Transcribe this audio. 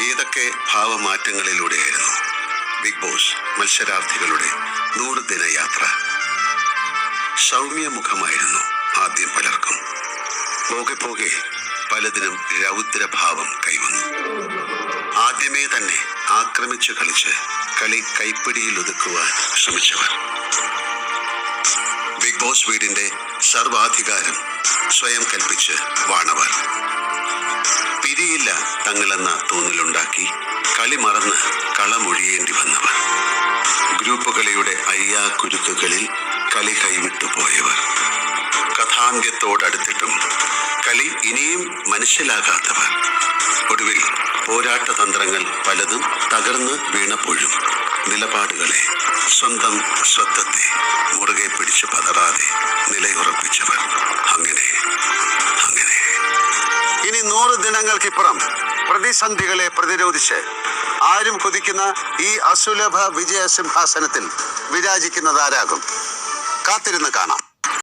ഏതൊക്കെ ഭാവമാറ്റങ്ങളിലൂടെയായിരുന്നു. Big boss മത്സരാർത്ഥികളുടെ നൂറ് ദിന യാത്ര. സൗമ്യമുഖമായിരുന്നു ആദ്യം പലർക്കും. പോകെ പോകെ പലതിനും രൗദ്രഭാവം കൈവന്നു. ആദ്യമേ തന്നെ ആക്രമിച്ചു കളിച്ച് കളി കൈപ്പിടിയിൽ ഒതുക്കുവാൻ ശ്രമിച്ചവർ. ബോസ് വീടിന്റെ സർവാധികാരം സ്വയം കൽപ്പിച്ച് വാണവർ. പിരിയില്ല തങ്ങളെന്ന തോന്നലുണ്ടാക്കി കളി മറന്ന് കളമൊഴിയേണ്ടി വന്നവർ. ഗ്രൂപ്പ് കളിയുടെ അയ്യാക്കുരുക്കുകളിൽ കളി കൈവിട്ടു പോയവർ. കഥാന്ത്യത്തോടടുത്തിട്ടും കളി ഇനിയും മനസ്സിലാകാത്തവർ. ഒടുവിൽ പോരാട്ട തന്ത്രങ്ങൾ പലതും തകർന്ന് വീണപ്പോഴും നിലപാടുകളെ സ്വന്തം സ്വത്വത്തെ മുറുകെ പിടിച്ച് പതറാതെ നിലയുറപ്പിച്ചവർ അങ്ങനെ അങ്ങനെ. ഇനി നൂറ് ദിനങ്ങൾക്കിപ്പുറം പ്രതിസന്ധികളെ പ്രതിരോധിച്ച് ആരും കുതിക്കുന്ന ഈ അസുലഭ വിജയ സിംഹാസനത്തിൽ വിരാജിക്കുന്നതാരാകും? കാത്തിരുന്ന് കാണാം.